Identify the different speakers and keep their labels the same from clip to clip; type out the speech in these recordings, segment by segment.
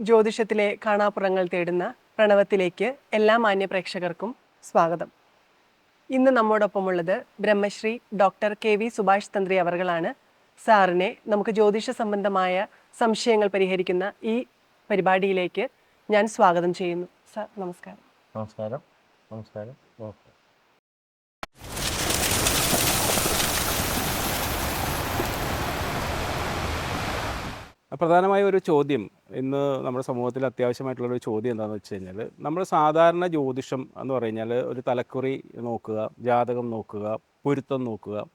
Speaker 1: ജ്യോതിഷത്തിലെ കാണാപ്പുറങ്ങൾ തേടുന്ന പ്രണവത്തിലേക്ക് എല്ലാ മാന്യ പ്രേക്ഷകർക്കും സ്വാഗതം. ഇന്ന് നമ്മോടൊപ്പമുള്ളത് Brahmashri doctor K V Subhash Thantri അവർകളാണ്. സാറിനെ നമുക്ക് ജ്യോതിഷ സംബന്ധമായ സംശയങ്ങൾ പരിഹരിക്കുന്ന ഈ പരിപാടിയിലേക്ക് ഞാൻ സ്വാഗതം ചെയ്യുന്നു. സാർ നമസ്കാരം.
Speaker 2: നമസ്കാരം. നമസ്കാരം.
Speaker 3: പ്രധാനമായ ഒരു ചോദ്യം ഇന്ന് നമ്മുടെ സമൂഹത്തിൽ അത്യാവശ്യമായിട്ടുള്ള ഒരു ചോദ്യം എന്താണെന്ന് വെച്ച് കഴിഞ്ഞാൽ നമ്മൾ സാധാരണ ജ്യോതിഷം എന്ന് പറഞ്ഞാൽ ഒരു തലക്കുറി നോക്കുക ജാതകം നോക്കുക പൊരുത്തം നോക്കുക.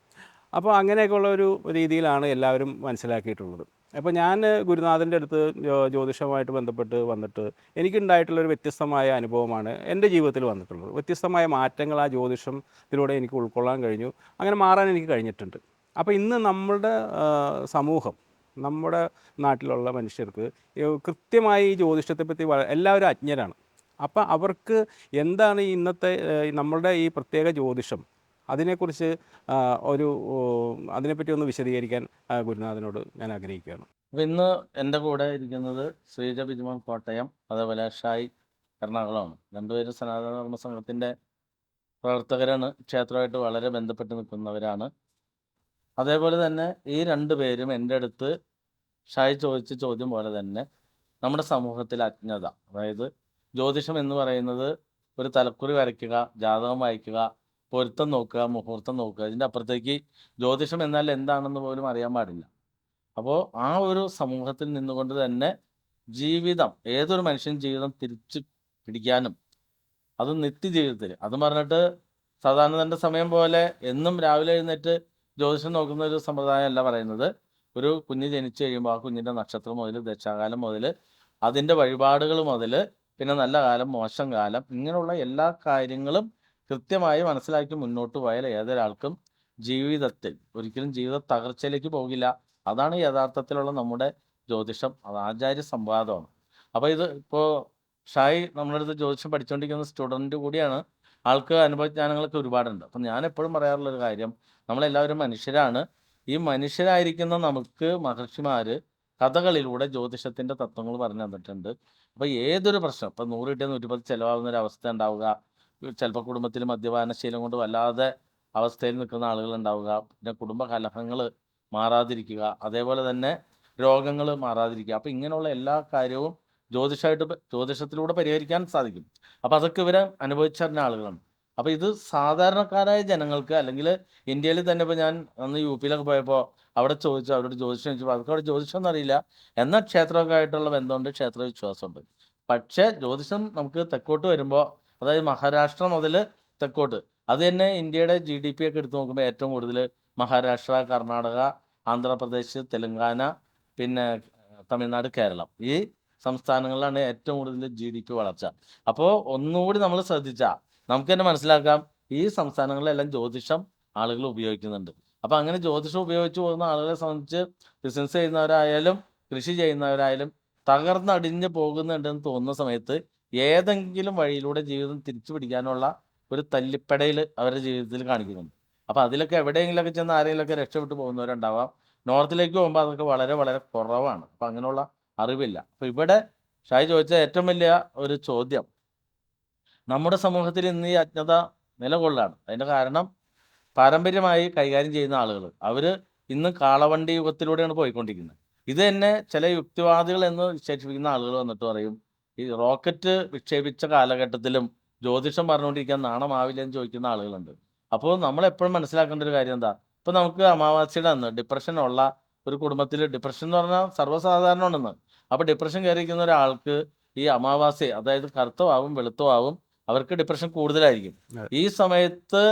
Speaker 3: അപ്പോൾ അങ്ങനെയൊക്കെയുള്ള ഒരു രീതിയിലാണ് എല്ലാവരും മനസ്സിലാക്കിയിട്ടുള്ളത്. അപ്പോൾ ഞാൻ ഗുരുനാഥന്റെ അടുത്ത് ജ്യോ- ജ്യോതിഷവുമായിട്ട് ബന്ധപ്പെട്ട് വന്നിട്ട് എനിക്കുണ്ടായിട്ടുള്ളൊരു വ്യത്യസ്തമായ അനുഭവമാണ് എന്റെ ജീവിതത്തിൽ വന്നിട്ടുള്ളത്. വ്യത്യസ്തമായ മാറ്റങ്ങൾ ആ ജ്യോതിഷത്തിലൂടെ എനിക്ക് ഉൾക്കൊള്ളാൻ കഴിഞ്ഞു. അങ്ങനെ മാറാൻ എനിക്ക് കഴിഞ്ഞിട്ടുണ്ട്. അപ്പോൾ ഇന്ന് നമ്മളുടെ സമൂഹം നമ്മുടെ നാട്ടിലുള്ള മനുഷ്യർക്ക് കൃത്യമായി ഈ ജ്യോതിഷത്തെ പറ്റി എല്ലാവരും അജ്ഞരാണ്. അപ്പം അവർക്ക് എന്താണ് ഇന്നത്തെ നമ്മളുടെ ഈ പ്രത്യേക ജ്യോതിഷം? അതിനെക്കുറിച്ച് ഒരു അതിനെപ്പറ്റി ഒന്ന് വിശദീകരിക്കാൻ ഗുരുനാഥനോട് ഞാൻ ആഗ്രഹിക്കുകയാണ്.
Speaker 2: അപ്പം ഇന്ന് എന്റെ കൂടെ ഇരിക്കുന്നത് ശ്രീജ ബിജുമോൻ കോട്ടയം അതേപോലെ ഷായി എറണാകുളമാണ്. രണ്ടുപേരും സനാതന ധർമ്മ സംഘത്തിന്റെ പ്രവർത്തകരാണ്. ക്ഷേത്രമായിട്ട് വളരെ ബന്ധപ്പെട്ട് നിൽക്കുന്നവരാണ്. അതേപോലെ തന്നെ ഈ രണ്ടു പേരും എന്റെ അടുത്ത് ഷായി ചോദിച്ച ചോദ്യം പോലെ തന്നെ നമ്മുടെ സമൂഹത്തിൽ അജ്ഞത അതായത് ജ്യോതിഷം എന്ന് പറയുന്നത് ഒരു തലക്കുറി വരയ്ക്കുക ജാതകം വായിക്കുക പൊരുത്തം നോക്കുക മുഹൂർത്തം നോക്കുക. ഇതിന്റെ അപ്പുറത്തേക്ക് ജ്യോതിഷം എന്നാൽ എന്താണെന്ന് പോലും അറിയാൻ പാടില്ല. അപ്പോൾ ആ ഒരു സമൂഹത്തിൽ നിന്നുകൊണ്ട് തന്നെ ജീവിതം ഏതൊരു മനുഷ്യൻ ജീവിതം തിരിച്ചു പിടിക്കാനും അത് നിത്യജീവിതത്തിൽ. അതും പറഞ്ഞിട്ട് സാധാരണ തന്റെ സമയം പോലെ എന്നും രാവിലെ എഴുന്നേറ്റ് ജ്യോതിഷം നോക്കുന്ന ഒരു സമ്പ്രദായമല്ല പറയുന്നത്. ഒരു കുഞ്ഞ് ജനിച്ചു കഴിയുമ്പോൾ ആ കുഞ്ഞിന്റെ നക്ഷത്രം മുതൽ ദശാകാലം മുതൽ അതിന്റെ വഴിപാടുകൾ മുതൽ പിന്നെ നല്ല കാലം മോശം കാലം ഇങ്ങനെയുള്ള എല്ലാ കാര്യങ്ങളും കൃത്യമായി മനസ്സിലാക്കി മുന്നോട്ട് പോയാൽ ഏതൊരാൾക്കും ജീവിതത്തിൽ ഒരിക്കലും ജീവിത തകർച്ചയിലേക്ക് പോകില്ല. അതാണ് യഥാർത്ഥത്തിലുള്ള നമ്മുടെ ജ്യോതിഷം അത് ആചാര്യ സംവാദമാണ്. അപ്പോൾ ഇത് ഇപ്പോൾ ഷായി നമ്മുടെ അടുത്ത് ജ്യോതിഷം പഠിച്ചുകൊണ്ടിരിക്കുന്ന സ്റ്റുഡന്റ് കൂടിയാണ്. ആൾക്ക് അനുഭവജ്ഞാനങ്ങളൊക്കെ ഒരുപാടുണ്ട്. അപ്പം ഞാൻ എപ്പോഴും പറയാറുള്ള ഒരു കാര്യം നമ്മളെല്ലാവരും മനുഷ്യരാണ്. ഈ മനുഷ്യരായിരിക്കുന്ന നമുക്ക് മഹർഷിമാര് കഥകളിലൂടെ ജ്യോതിഷത്തിന്റെ തത്വങ്ങൾ പറഞ്ഞു തന്നിട്ടുണ്ട്. അപ്പൊ ഏതൊരു പ്രശ്നം? ഇപ്പൊ നൂറ് കിട്ടിയ നൂറ്റിപ്പത്ത് ചെലവാകുന്ന ഒരു അവസ്ഥ ഉണ്ടാവുക. ചിലപ്പോൾ കുടുംബത്തിൽ മദ്യപാനശീലം കൊണ്ട് വല്ലാതെ അവസ്ഥയിൽ നിൽക്കുന്ന ആളുകൾ ഉണ്ടാവുക. പിന്നെ കുടുംബ കലഹങ്ങൾ മാറാതിരിക്കുക. അതേപോലെ തന്നെ രോഗങ്ങൾ മാറാതിരിക്കുക. അപ്പം ഇങ്ങനെയുള്ള എല്ലാ കാര്യവും ജ്യോതിഷമായിട്ട് ജ്യോതിഷത്തിലൂടെ പരിഹരിക്കാൻ സാധിക്കും. അപ്പം അതൊക്കെ ഇവരെ അനുഭവിച്ചറിഞ്ഞ ആളുകളാണ്. അപ്പം ഇത് സാധാരണക്കാരായ ജനങ്ങൾക്ക് അല്ലെങ്കിൽ ഇന്ത്യയിൽ തന്നെ ഇപ്പോൾ ഞാൻ അന്ന് യു പിയിലൊക്കെ പോയപ്പോൾ അവിടെ ചോദിച്ചു അവരോട് ജ്യോതിഷം ചോദിച്ചപ്പോൾ അവർക്ക് അവിടെ ജ്യോതിഷം എന്നറിയില്ല എന്നാൽ ക്ഷേത്രമൊക്കെ ആയിട്ടുള്ള ബന്ധമുണ്ട് ക്ഷേത്ര വിശ്വാസമുണ്ട് പക്ഷേ ജ്യോതിഷം നമുക്ക് തെക്കോട്ട് വരുമ്പോൾ അതായത് മഹാരാഷ്ട്ര മുതൽ തെക്കോട്ട് അത് തന്നെ ഇന്ത്യയുടെ ജി ഡി പി ഒക്കെ എടുത്തു നോക്കുമ്പോൾ ഏറ്റവും കൂടുതൽ മഹാരാഷ്ട്ര കർണാടക ആന്ധ്രാപ്രദേശ് തെലങ്കാന പിന്നെ തമിഴ്നാട് കേരളം. ഈ സംസ്ഥാനങ്ങളിലാണ് ഏറ്റവും കൂടുതൽ ജി ഡി പി വളർച്ച. അപ്പോൾ ഒന്നുകൂടി നമ്മൾ ശ്രദ്ധിച്ചാൽ നമുക്ക് തന്നെ മനസ്സിലാക്കാം ഈ സംസ്ഥാനങ്ങളിലെല്ലാം ജ്യോതിഷം ആളുകൾ ഉപയോഗിക്കുന്നുണ്ട്. അപ്പൊ അങ്ങനെ ജ്യോതിഷം ഉപയോഗിച്ച് പോകുന്ന ആളുകളെ സംബന്ധിച്ച് ബിസിനസ് ചെയ്യുന്നവരായാലും കൃഷി ചെയ്യുന്നവരായാലും തകർന്നടിഞ്ഞ് പോകുന്നുണ്ടെന്ന് തോന്നുന്ന സമയത്ത് ഏതെങ്കിലും വഴിയിലൂടെ ജീവിതം തിരിച്ചു പിടിക്കാനുള്ള ഒരു തല്ലിപ്പടയിൽ അവരുടെ ജീവിതത്തിൽ കാണിക്കുന്നുണ്ട്. അപ്പൊ അതിലൊക്കെ എവിടെയെങ്കിലൊക്കെ ചെന്ന് ആരെങ്കിലൊക്കെ രക്ഷപ്പെട്ടു പോകുന്നവരുണ്ടാവാം. നോർത്തിലേക്ക് പോകുമ്പോൾ അതൊക്കെ വളരെ വളരെ കുറവാണ്. അപ്പൊ അങ്ങനെയുള്ള അറിവില്ല. അപ്പൊ ഇവിടെ ഷായി ചോദിച്ച ഏറ്റവും വലിയ ഒരു ചോദ്യം നമ്മുടെ സമൂഹത്തിൽ ഇന്ന് ഈ അജ്ഞത നിലകൊള്ളാണ്. അതിന്റെ കാരണം പാരമ്പര്യമായി കൈകാര്യം ചെയ്യുന്ന ആളുകൾ അവർ ഇന്ന് കാളവണ്ടി യുഗത്തിലൂടെയാണ് പോയിക്കൊണ്ടിരിക്കുന്നത്. ഇത് തന്നെ ചില യുക്തിവാദികൾ എന്ന് വിശേഷിപ്പിക്കുന്ന ആളുകൾ വന്നിട്ട് പറയും ഈ റോക്കറ്റ് വിക്ഷേപിച്ച കാലഘട്ടത്തിലും ജ്യോതിഷം പറഞ്ഞുകൊണ്ടിരിക്കാൻ നാണമാവില്ല എന്ന് ചോദിക്കുന്ന ആളുകളുണ്ട്. അപ്പോൾ നമ്മൾ എപ്പോഴും മനസ്സിലാക്കേണ്ട ഒരു കാര്യം എന്താ? ഇപ്പം നമുക്ക് അമാവാസിയുടെ അന്ന് ഡിപ്രഷൻ ഉള്ള ഒരു കുടുംബത്തിൽ ഡിപ്രഷൻ എന്ന് പറഞ്ഞാൽ സർവസാധാരണമാണെന്ന്. അപ്പോൾ ഡിപ്രഷൻ കയറിയിരിക്കുന്ന ഒരാൾക്ക് ഈ അമാവാസി അതായത് കറുത്തവാവും വെളുത്തവാവും അവർക്ക് ഡിപ്രഷൻ കൂടുതലായിരിക്കും. ഈ സമയത്ത്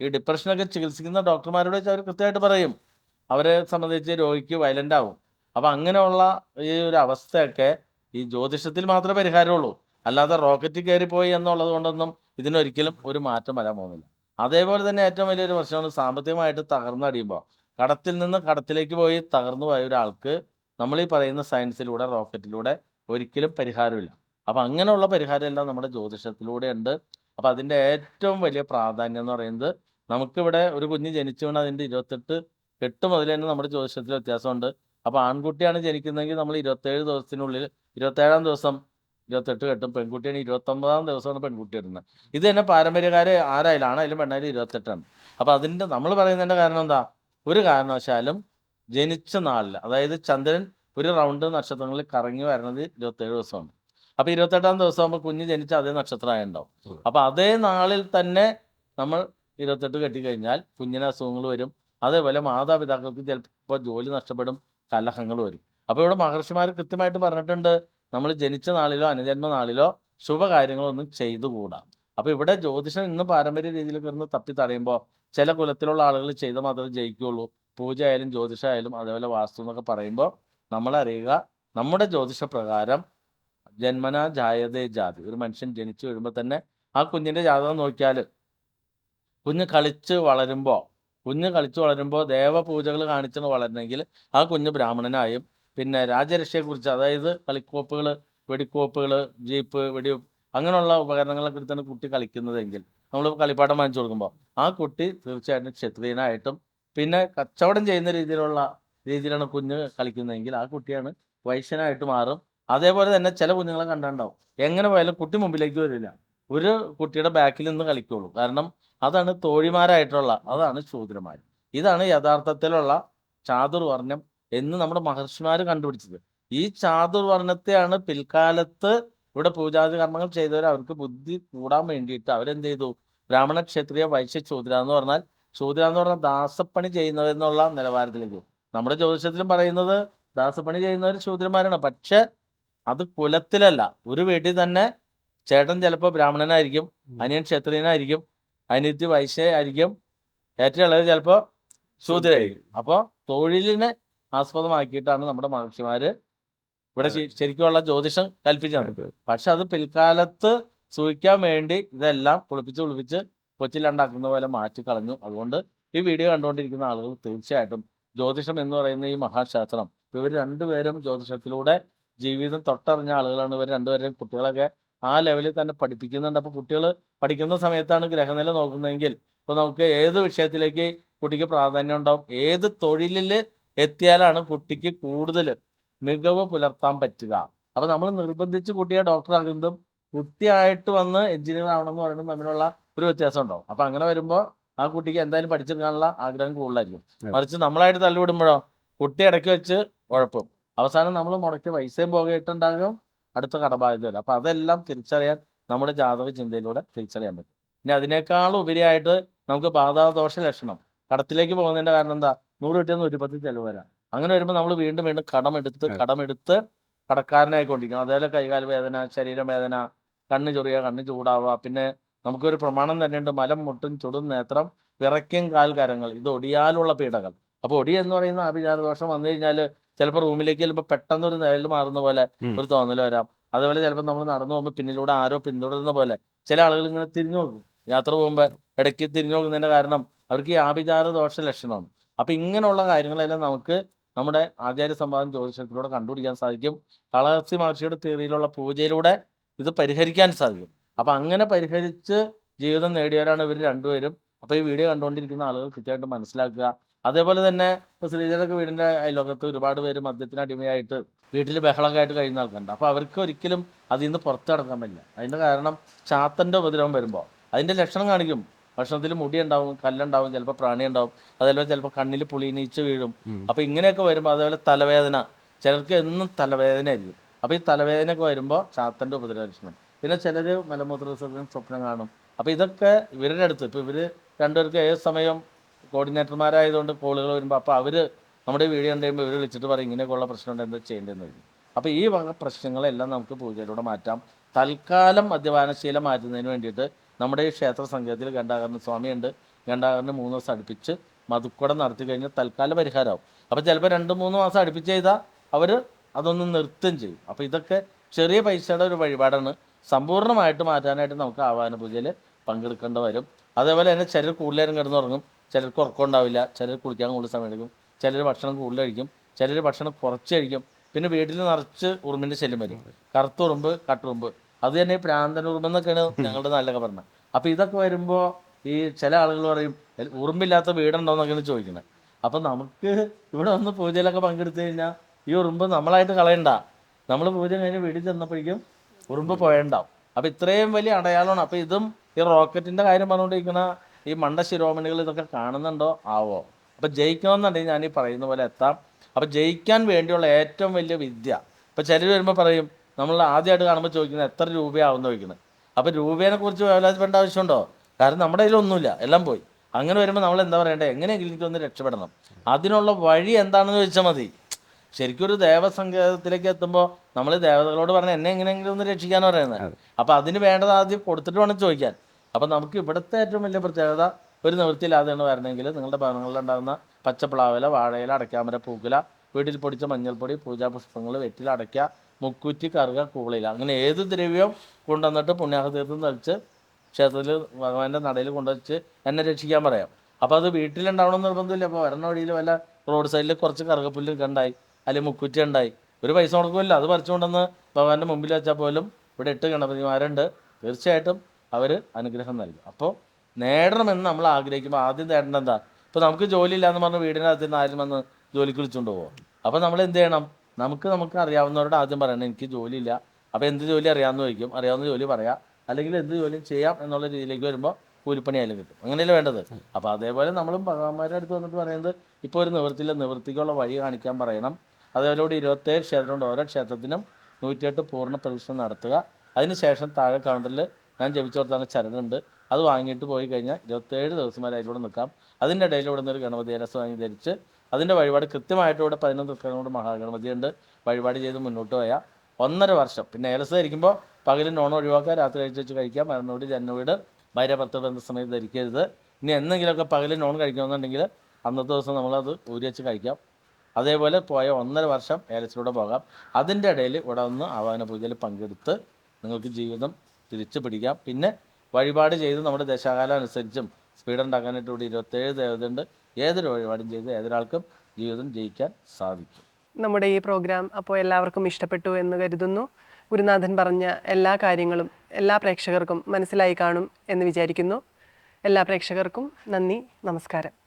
Speaker 2: ഈ ഡിപ്രഷനൊക്കെ ചികിത്സിക്കുന്ന ഡോക്ടർമാരോട് അവർ കൃത്യമായിട്ട് പറയും. അവരെ സംബന്ധിച്ച് രോഗിക്ക് വയലന്റ് ആവും. അപ്പൊ അങ്ങനെയുള്ള ഈ ഒരു അവസ്ഥയൊക്കെ ഈ ജ്യോതിഷത്തിൽ മാത്രമേ പരിഹാരമുള്ളൂ. അല്ലാതെ റോക്കറ്റിൽ കയറിപ്പോയി എന്നുള്ളത് കൊണ്ടൊന്നും ഇതിനൊരിക്കലും ഒരു മാറ്റം വരാൻ പോകുന്നില്ല. അതേപോലെ തന്നെ ഏറ്റവും വലിയൊരു പ്രശ്നമാണ് സാമ്പത്തികമായിട്ട് തകർന്നടിയുമ്പോൾ കടത്തിൽ നിന്ന് കടത്തിലേക്ക് പോയി തകർന്നു പോയ ഒരാൾക്ക് നമ്മൾ ഈ പറയുന്ന സയൻസിലൂടെ റോക്കറ്റിലൂടെ ഒരിക്കലും പരിഹാരമില്ല. അപ്പം അങ്ങനെയുള്ള പരിഹാരം എല്ലാം നമ്മുടെ ജ്യോതിഷത്തിലൂടെ ഉണ്ട് അപ്പൊ അതിന്റെ ഏറ്റവും വലിയ പ്രാധാന്യം എന്ന് പറയുന്നത് നമുക്കിവിടെ ഒരു കുഞ്ഞ് ജനിച്ചു വീണ് അതിന്റെ ഇരുപത്തെട്ട് എട്ട് മുതൽ തന്നെ നമ്മുടെ ജ്യോതിഷത്തിൽ വ്യത്യാസമുണ്ട്. അപ്പൊ ആൺകുട്ടിയാണ് ജനിക്കുന്നതെങ്കിൽ നമ്മൾ ഇരുപത്തേഴ് ദിവസത്തിനുള്ളിൽ ഇരുപത്തേഴാം ദിവസം ഇരുപത്തെട്ട് കെട്ടും പെൺകുട്ടിയാണ് ഇരുപത്തൊമ്പതാം ദിവസമാണ് പെൺകുട്ടി വരുന്നത്. ഇത് തന്നെ പാരമ്പര്യക്കാര് ആരായാലും ആണായാലും പെണ്ണായാലും ഇരുപത്തെട്ടാണ്. അപ്പൊ അതിന്റെ നമ്മൾ പറയുന്നതിന്റെ കാരണം എന്താ? ഒരു കാരണവശാലും ജനിച്ച നാളിൽ അതായത് ചന്ദ്രൻ ഒരു റൗണ്ട് നക്ഷത്രങ്ങളിൽ കറങ്ങി വരുന്നത് ഇരുപത്തേഴ് ദിവസമാണ്. അപ്പോൾ ഇരുപത്തെട്ടാം ദിവസം ആകുമ്പോൾ കുഞ്ഞ് ജനിച്ച അതേ നക്ഷത്രമായ
Speaker 3: ഉണ്ടാവും
Speaker 2: അപ്പൊ അതേ നാളിൽ തന്നെ നമ്മൾ ഇരുപത്തെട്ട് കെട്ടിക്കഴിഞ്ഞാൽ കുഞ്ഞിന് അസുഖങ്ങൾ വരും. അതേപോലെ മാതാപിതാക്കൾക്ക് ചിലപ്പോൾ ജോലി നഷ്ടപ്പെടും കലഹങ്ങൾ വരും. അപ്പോൾ ഇവിടെ മഹർഷിമാർ കൃത്യമായിട്ട് പറഞ്ഞിട്ടുണ്ട് നമ്മൾ ജനിച്ച നാളിലോ അനുജന്മ നാളിലോ ശുഭകാര്യങ്ങളൊന്നും ചെയ്തുകൂടാ. അപ്പോൾ ഇവിടെ ജ്യോതിഷം ഇന്ന് പാരമ്പര്യ രീതിയിൽ കിടന്ന് തപ്പി തടയുമ്പോൾ ചില കുലത്തിലുള്ള ആളുകൾ ചെയ്ത മാത്രമേ ജയിക്കുകയുള്ളൂ. പൂജ ആയാലും ജ്യോതിഷമായാലും അതേപോലെ വാസ്തു എന്നൊക്കെ പറയുമ്പോൾ നമ്മളറിയുക നമ്മുടെ ജ്യോതിഷ പ്രകാരം ജന്മന ജായതേ ജാതി. ഒരു മനുഷ്യൻ ജനിച്ചു വരുമ്പോൾ തന്നെ ആ കുഞ്ഞിന്റെ ജാതകം നോക്കിയാൽ കുഞ്ഞ് കളിച്ച് വളരുമ്പോൾ കുഞ്ഞ് കളിച്ച് വളരുമ്പോൾ ദേവപൂജകൾ കാണിച്ചാണ് വളരണമെങ്കിൽ ആ കുഞ്ഞ് ബ്രാഹ്മണനായും പിന്നെ രാജരക്ഷയെക്കുറിച്ച് അതായത് കളിക്കോപ്പുകൾ വെടിക്കോപ്പുകൾ ജീപ്പ് വെടി അങ്ങനെയുള്ള ഉപകരണങ്ങളൊക്കെ എടുത്താണ് കുട്ടി കളിക്കുന്നതെങ്കിൽ നമ്മൾ കളിപ്പാട്ടം വാങ്ങിച്ചു കൊടുക്കുമ്പോൾ ആ കുട്ടി തീർച്ചയായിട്ടും ക്ഷത്രിയനായിട്ടും പിന്നെ കച്ചവടം ചെയ്യുന്ന രീതിയിലുള്ള രീതിയിലാണ് കുഞ്ഞ് കളിക്കുന്നതെങ്കിൽ ആ കുട്ടിയാണ് വൈശ്യനായിട്ട് മാറും. അതേപോലെ തന്നെ ചില കുഞ്ഞുങ്ങളെ കണ്ടുണ്ടാവും. എങ്ങനെ പോയാലും കുട്ടി മുമ്പിലേക്ക് വരില്ല. ഒരു കുട്ടിയുടെ ബാക്കിൽ നിന്ന് കളിക്കുള്ളൂ. കാരണം അതാണ് തോഴിമാരായിട്ടുള്ള അതാണ് ശൂദ്രമാർ ഇതാണ് യഥാർത്ഥത്തിലുള്ള ചാതുർവർണം എന്ന് നമ്മുടെ മഹർഷിമാർ കണ്ടുപിടിച്ചത്. ഈ ചാതുർവർണത്തെയാണ് പിൽക്കാലത്ത് ഇവിടെ പൂജാതി കർമ്മങ്ങൾ ചെയ്തവർ അവർക്ക് ബുദ്ധി കൂടാൻ വേണ്ടിയിട്ട് അവരെന്ത് ചെയ്തു ബ്രാഹ്മണ ക്ഷത്രിയ വൈശ്യ ശൂദ്ര എന്ന് പറഞ്ഞാൽ ശൂദ്ര എന്ന് പറഞ്ഞാൽ ദാസപ്പണി ചെയ്യുന്നവരെന്നുള്ള നിലവാരത്തിലേക്ക് നമ്മുടെ ജ്യോതിഷത്തിലും പറയുന്നത് ദാസപ്പണി ചെയ്യുന്നവർ ശൂദ്രന്മാരാണ്. പക്ഷെ അത് കുലത്തിലല്ല. ഒരു വീട്ടിൽ തന്നെ ചേട്ടൻ ചിലപ്പോൾ ബ്രാഹ്മണനായിരിക്കും അനിയൻ ക്ഷത്രിയനായിരിക്കും അനിയത്തി വൈശ്യയായിരിക്കും ഏറ്റവും ഇളയത് ചിലപ്പോൾ ശൂദ്രയായിരിക്കും അപ്പോൾ തൊഴിലിനെ ആസ്പദമാക്കിയിട്ടാണ് നമ്മുടെ മഹർഷിമാര് ഇവിടെ ശരിക്കുമുള്ള ജ്യോതിഷം കൽപ്പിച്ചത്. പക്ഷെ അത് പിൽക്കാലത്ത് സൂക്ഷിക്കാൻ വേണ്ടി ഇതെല്ലാം കുളിപ്പിച്ച് കുളിപ്പിച്ച് കൊച്ചിലുണ്ടാക്കുന്ന പോലെ മാറ്റി കളഞ്ഞു. അതുകൊണ്ട് ഈ വീഡിയോ കണ്ടുകൊണ്ടിരിക്കുന്ന ആളുകൾ തീർച്ചയായിട്ടും ജ്യോതിഷം എന്ന് പറയുന്ന ഈ മഹാശാസ്ത്രം ഇവർ രണ്ടുപേരും ജ്യോതിഷത്തിലൂടെ ജീവിതം തൊട്ടറിഞ്ഞ ആളുകളാണ് ഇവർ രണ്ടുപേരും കുട്ടികളൊക്കെ ആ ലെവലിൽ തന്നെ പഠിപ്പിക്കുന്നുണ്ട്. അപ്പോൾ കുട്ടികൾ പഠിക്കുന്ന സമയത്താണ് ഗ്രഹനില നോക്കുന്നതെങ്കിൽ ഇപ്പോൾ നമുക്ക് ഏത് വിഷയത്തിലേക്ക് കുട്ടിക്ക് പ്രാധാന്യം ഉണ്ടാവും? ഏത് തൊഴിലിൽ എത്തിയാലാണ് കുട്ടിക്ക് കൂടുതൽ മികവ് പുലർത്താൻ പറ്റുക? അപ്പൊ നമ്മൾ നിർബന്ധിച്ച് കുട്ടിയെ ഡോക്ടർ ആകുന്നതും കുട്ടിയായിട്ട് വന്ന് എഞ്ചിനീയർ ആവണം എന്ന് പറയുന്നത് തമ്മിലുള്ള ഒരു വ്യത്യാസം ഉണ്ടാവും. അപ്പൊ അങ്ങനെ വരുമ്പോൾ ആ കുട്ടിക്ക് എന്തായാലും പഠിച്ചെടുക്കാനുള്ള ആഗ്രഹം കൂടുതലായിരിക്കും. മറിച്ച് നമ്മളായിട്ട് തള്ളിവിടുമ്പോഴോ കുട്ടി ഇടയ്ക്ക് വെച്ച് ഉഴപ്പും. അവസാനം നമ്മൾ മുടക്കി പൈസയും പോകയിട്ടുണ്ടാകും. അടുത്ത കടബാധ്യത വരും. അപ്പൊ അതെല്ലാം തിരിച്ചറിയാൻ നമ്മുടെ ജാതക ചിന്തയിലൂടെ തിരിച്ചറിയാൻ പറ്റും. ഇനി അതിനേക്കാൾ ഉപരിയായിട്ട് നമുക്ക് ബാധാദോഷ ലക്ഷണം. കടത്തിലേക്ക് പോകുന്നതിന്റെ കാരണം എന്താ? നൂറ് കിട്ടിയ പത്തി ചെലവ് വരാം. അങ്ങനെ വരുമ്പോൾ നമ്മൾ വീണ്ടും വീണ്ടും കടമെടുത്ത്. കടമെടുത്ത് കടക്കാരനായിക്കൊണ്ടിരിക്കും. അതേപോലെ കൈകാൽ വേദന ശരീരം വേദന കണ്ണ് ചൊറിയുക കണ്ണ് ചൂടാവുക. പിന്നെ നമുക്കൊരു പ്രമാണം തന്നെയുണ്ട്. മലം മുട്ടും ചുടും നേത്രം വിറയ്ക്കും കാൽ കരങ്ങൾ ഇത് ഒടിയാലുള്ള പീഡകൾ. അപ്പൊ ഒടി എന്ന് പറയുന്ന ആഭിചാര ദോഷം വന്നു കഴിഞ്ഞാൽ ചിലപ്പോൾ റൂമിലേക്ക് ചിലപ്പോൾ പെട്ടെന്ന് ഒരു നിഴൽ മാറുന്ന പോലെ ഒരു തോന്നൽ വരാം. അതുപോലെ ചിലപ്പോൾ നമ്മൾ നടന്നു പോകുമ്പോൾ പിന്നിലൂടെ ആരോ പിന്തുടരുന്ന പോലെ ചില ആളുകൾ ഇങ്ങനെ തിരിഞ്ഞു നോക്കും. യാത്ര പോകുമ്പോൾ ഇടയ്ക്ക് തിരിഞ്ഞു നോക്കുന്നതിന്റെ കാരണം അവർക്ക് ഈ ആഭിചാര ദോഷ ലക്ഷണമാണ്. അപ്പൊ ഇങ്ങനെയുള്ള കാര്യങ്ങളെല്ലാം നമുക്ക് നമ്മുടെ ആചാര്യ സംവാദം ജ്യോതിഷത്തിലൂടെ കണ്ടുപിടിക്കാൻ സാധിക്കും. കളഹസ്തി മഹർഷിയുടെ തിയറിയിലുള്ള പൂജയിലൂടെ ഇത് പരിഹരിക്കാൻ സാധിക്കും. അപ്പൊ അങ്ങനെ പരിഹരിച്ച് ജീവിതം നേടിയവരാണ് ഇവർ രണ്ടുപേരും. അപ്പൊ ഈ വീഡിയോ കണ്ടുകൊണ്ടിരിക്കുന്ന ആളുകൾ കൃത്യമായിട്ട് മനസ്സിലാക്കുക. അതേപോലെ തന്നെ ഇപ്പൊ ശ്രീധരൊക്കെ വീടിന്റെ അയൽവക്കത്ത് ഒരുപാട് പേര് മദ്യത്തിന് അടിമയായിട്ട് വീട്ടിൽ ബഹളമൊക്കെ ആയിട്ട് കഴിയുന്ന ആൾക്കാരുണ്ട്. അപ്പൊ അവർക്ക് ഒരിക്കലും അതിൽ നിന്ന് പുറത്തു കടക്കാൻ പറ്റില്ല. അതിന്റെ കാരണം ചാത്തന്റെ ഉപദ്രവം വരുമ്പോൾ അതിന്റെ ലക്ഷണം കാണിക്കും. ഭക്ഷണത്തിൽ മുടി ഉണ്ടാവും കല്ലുണ്ടാവും ചിലപ്പോൾ പ്രാണി ഉണ്ടാവും അതേപോലെ ചിലപ്പോൾ കണ്ണിൽ പുളിനീച്ച് വീഴും.
Speaker 3: അപ്പോൾ
Speaker 2: അപ്പൊ ഇങ്ങനെയൊക്കെ വരുമ്പോൾ അതേപോലെ തലവേദന. ചിലർക്ക് എന്നും തലവേദന ആയിരിക്കും. അപ്പൊ ഈ തലവേദനയൊക്കെ വരുമ്പോൾ ചാത്തന്റെ ഉപദ്രവ ലക്ഷണം. പിന്നെ ചിലര് മലമൂത്ര വിസർജനം സ്വപ്നം കാണും. അപ്പൊ ഇതൊക്കെ ഇവരുടെ അടുത്ത്. ഇപ്പൊ ഇവർ രണ്ടുപേർക്ക് ഏത് സമയം കോർഡിനേറ്റർമാരായതുകൊണ്ട് കോളുകൾ വരുമ്പോൾ അപ്പോൾ അവർ നമ്മുടെ വീഡിയോ കഴിയുമ്പോൾ ഇവർ വിളിച്ചിട്ട് പറയും ഇങ്ങനെയൊക്കെയുള്ള പ്രശ്നമുണ്ട് എന്താ ചെയ്യേണ്ടതെന്ന് ചോദിക്കും. അപ്പോൾ ഈ വക പ്രശ്നങ്ങളെല്ലാം നമുക്ക് പൂജയിലൂടെ മാറ്റാം. തൽക്കാലം മദ്യപാനശീലം മാറ്റുന്നതിന് വേണ്ടിയിട്ട് നമ്മുടെ ഈ ക്ഷേത്ര സംഘത്തിൽ ഗണ്ടാകരണ സ്വാമിയുണ്ട് ഗണ്ടാകരണ മൂന്ന് ദിവസം അടുപ്പിച്ച് മധുക്കുടം നടത്തി കഴിഞ്ഞാൽ തൽക്കാലം പരിഹാരമാവും അപ്പോൾ ചിലപ്പോൾ രണ്ട് മൂന്ന് മാസം അടുപ്പിച്ച് ചെയ്താൽ അവർ അതൊന്ന് നിർത്തും ചെയ്യും. അപ്പോൾ ഇതൊക്കെ ചെറിയ പൈസയുടെ ഒരു വഴിപാടാണ്. സമ്പൂർണമായിട്ട് മാറ്റാനായിട്ട് നമുക്ക് ആവാന പൂജയിൽ പങ്കെടുക്കേണ്ടി വരും. അതേപോലെ തന്നെ ചിലർ കൂടുതലേരം കിടന്നുറങ്ങും. ചിലർക്ക് ഉറക്കം ഉണ്ടാവില്ല ചിലർ കുളിക്കാൻ കൂടുതൽ സമയം എടുക്കും ചിലർ ഭക്ഷണം കൂടുതൽ കഴിക്കും ചിലർ ഭക്ഷണം കുറച്ച് കഴിക്കും പിന്നെ വീട്ടിൽ നിറച്ച് ഉറുമ്പിന്റെ ശല്യം വരും. കറുത്ത ഉറുമ്പ് കട്ടുറുമ്പ്. അത് തന്നെ ഉറുമ്പ് എന്നൊക്കെയാണ് ഞങ്ങളുടെ നാട്ടിലൊക്കെ പറഞ്ഞത് അപ്പോൾ ഇതൊക്കെ വരുമ്പോൾ ഈ ചില ആളുകൾ പറയും "എൽ- ഉറുമ്പില്ലാത്ത വീടുണ്ടോ എന്നൊക്കെയാണ് ചോദിക്കുന്നത് അപ്പം നമുക്ക് ഇവിടെ വന്ന് പൂജയിലൊക്കെ പങ്കെടുത്തു കഴിഞ്ഞാൽ ഈ ഉറുമ്പ് നമ്മളായിട്ട് കളയണ്ട. നമ്മൾ പൂജ കഴിഞ്ഞ് വീട്ടിൽ ചെന്നപ്പോഴേക്കും ഉറുമ്പ് പോയണ്ടാവും അപ്പം ഇത്രയും വലിയ അടയാളമാണ്. അപ്പം ഇതും ഈ റോക്കറ്റിന്റെ കാര്യം പറഞ്ഞുകൊണ്ടിരിക്കുന്ന ഈ മണ്ട ശിരോമണികൾ ഇതൊക്കെ കാണുന്നുണ്ടോ? ആവോ? അപ്പൊ ജയിക്കണമെന്നുണ്ടെങ്കിൽ ഞാൻ ഈ പറയുന്ന പോലെ എത്താം. അപ്പൊ ജയിക്കാൻ വേണ്ടിയുള്ള ഏറ്റവും വലിയ വിദ്യ. ഇപ്പൊ ചിലർ വരുമ്പോൾ പറയും നമ്മൾ ആദ്യമായിട്ട് കാണുമ്പോൾ ചോദിക്കുന്നത് എത്ര രൂപയാവുമെന്ന് ചോദിക്കുന്നത്. അപ്പൊ രൂപേനെ കുറിച്ച് വേവലാതിപ്പെടേണ്ട ആവശ്യമുണ്ടോ? കാരണം നമ്മുടെ കയ്യിലൊന്നുമില്ല എല്ലാം പോയി. അങ്ങനെ വരുമ്പോൾ നമ്മൾ എന്താ പറയണ്ടേ? എങ്ങനെയെങ്കിലും എനിക്കൊന്ന് രക്ഷപ്പെടണം. അതിനുള്ള വഴി എന്താണെന്ന് ചോദിച്ചാൽ മതി. ശരിക്കും ഒരു ദേവസങ്കേതത്തിലേക്ക് എത്തുമ്പോൾ നമ്മൾ ദേവതകളോട് പറഞ്ഞ എന്നെ എങ്ങനെയെങ്കിലും ഒന്ന് രക്ഷിക്കാന്ന് പറയുന്നത് അപ്പൊ അതിന് വേണ്ടത് ആദ്യം കൊടുത്തിട്ട് വേണം ചോദിക്കാൻ. അപ്പൊ നമുക്ക് ഇവിടുത്തെ ഏറ്റവും വലിയ പ്രത്യേകത ഒരു നിവൃത്തിയില്ലാതെയാണ് വരണമെങ്കിൽ നിങ്ങളുടെ ഭവനങ്ങളിൽ ഉണ്ടാകുന്ന പച്ചപ്ലാവില വാഴയില അടയ്ക്കാമര പൂക്കുല വീട്ടിൽ പൊടിച്ച മഞ്ഞൾപ്പൊടി പൂജാപുഷ്പങ്ങൾ വെറ്റില അടയ്ക്ക മുക്കുറ്റി കറുക കൂളില അങ്ങനെ ഏത് ദ്രവ്യം കൊണ്ടുവന്നിട്ട് പുണ്യാഹതീർത്ഥം തളിച്ച് ക്ഷേത്രത്തിൽ ഭഗവാന്റെ നടയിൽ കൊണ്ടുവച്ച് എന്നെ രക്ഷിക്കാൻ പറയാം. അപ്പോൾ അത് വീട്ടിലുണ്ടാവണം നിർബന്ധമില്ല. അപ്പോൾ വരണ വഴിയിൽ വല്ല റോഡ് സൈഡിൽ കുറച്ച് കറുകപ്പുല്ല് കണ്ടായി അല്ലെങ്കിൽ മുക്കുറ്റി ഉണ്ടായി ഒരു പൈസ കൊടുക്കുമല്ലോ അത് പറിച്ചുകൊണ്ടെന്ന് ഭഗവാന്റെ മുമ്പിൽ വെച്ചാൽ പോലും ഇവിടെ എട്ട് ഗണപതിമാരുണ്ട്. തീർച്ചയായിട്ടും അവർ അനുഗ്രഹം നൽകും. അപ്പോൾ നേടണമെന്ന് നമ്മൾ ആഗ്രഹിക്കുമ്പോൾ ആദ്യം നേടേണ്ട എന്താ? ഇപ്പോൾ നമുക്ക് ജോലി ഇല്ലാന്ന് പറഞ്ഞ് വീടിനകത്ത് നിന്ന് ആരും വന്ന് ജോലിക്ക് വിളിച്ചുകൊണ്ട് പോകും അപ്പോൾ നമ്മൾ എന്ത് ചെയ്യണം? നമുക്ക് നമുക്ക് അറിയാവുന്നവരോട് ആദ്യം പറയണം എനിക്ക് ജോലി ഇല്ല അപ്പോൾ എന്ത് ജോലി അറിയാമെന്ന് ചോദിക്കും. അറിയാവുന്ന ജോലി പറയാം. അല്ലെങ്കിൽ എന്ത് ജോലിയും ചെയ്യാം എന്നുള്ള രീതിയിലേക്ക് വരുമ്പോൾ കൂലിപ്പണി ആയാലും കിട്ടും. അങ്ങനെയല്ലേ വേണ്ടത്? അപ്പോൾ അതേപോലെ നമ്മളും ഭഗവാന്മാരുടെ അടുത്ത് വന്നിട്ട് പറയുന്നത് ഇപ്പോൾ ഒരു നിവൃത്തിയില്ല നിവൃത്തിക്കുള്ള വഴി കാണിക്കാൻ പറയണം. അതേപോലെ ഇരുപത്തേഴ് ക്ഷേത്രമുണ്ട്. ഓരോ ക്ഷേത്രത്തിനും നൂറ്റിയെട്ട് പൂർണ പ്രദർശനം നടത്തുക. അതിനുശേഷം താഴെ കൗണ്ടറിൽ ഞാൻ ജപിച്ചോർത്താണ് ചരടുണ്ട്. അത് വാങ്ങിയിട്ട് പോയി കഴിഞ്ഞാൽ ഇരുപത്തേഴ് ദിവസം വരെ അതിലൂടെ നിൽക്കാം. അതിന്റെ ഇടയിൽ ഇവിടെ നിന്ന് ഒരു ഗണപതി വാങ്ങി ധരിച്ച് അതിന്റെ വഴിപാട് കൃത്യമായിട്ട് ഇവിടെ പതിനൊന്ന് ദിവസങ്ങളോട് മഹാഗണപതിയുണ്ട്. വഴിപാട് ചെയ്ത് മുന്നോട്ട് പോയാൽ ഒന്നര വർഷം. പിന്നെ ഏലസ് ധരിക്കുമ്പോൾ പകലും നോൺ ഒഴിവാക്കുക രാത്രി കഴിച്ച് വെച്ച് കഴിക്കാം മരണവീട് ജന്മവീട് ഭാര്യ എന്ന സമയത്ത് ധരിക്കരുത്. ഇനി എന്തെങ്കിലുമൊക്കെ പകൽ നോൺ കഴിക്കണമെന്നുണ്ടെങ്കിൽ അന്നത്തെ ദിവസം നമ്മളത് ഊരി വെച്ച് കഴിക്കാം. അതേപോലെ പോയ ഒന്നര വർഷം ഏലസിലൂടെ പോകാം. അതിന്റെ ഇടയിൽ ഇവിടെ നിന്ന് ആവാഹന പൂജയിൽ പങ്കെടുത്ത് നിങ്ങൾക്ക് ജീവിതം തിരിച്ചു പിടിക്കാം. പിന്നെ വഴിപാട് ചെയ്ത് നമ്മുടെ ദശാകാലം അനുസരിച്ചും സ്പീഡ് ഉണ്ടാക്കാനായിട്ട് ഇവിടെ ഇരുപത്തേഴ് ദേവതയുണ്ട്. ഏതൊരു വഴിപാടും ചെയ്ത് ഏതൊരാൾക്കും ജീവിതം ജയിക്കാൻ സാധിക്കും.
Speaker 1: നമ്മുടെ ഈ പ്രോഗ്രാം അപ്പോൾ എല്ലാവർക്കും ഇഷ്ടപ്പെട്ടു എന്ന് കരുതുന്നു. ഗുരുനാഥൻ പറഞ്ഞ എല്ലാ കാര്യങ്ങളും എല്ലാ പ്രേക്ഷകർക്കും മനസ്സിലായി കാണും എന്ന് വിചാരിക്കുന്നു. എല്ലാ പ്രേക്ഷകർക്കും നന്ദി നമസ്കാരം.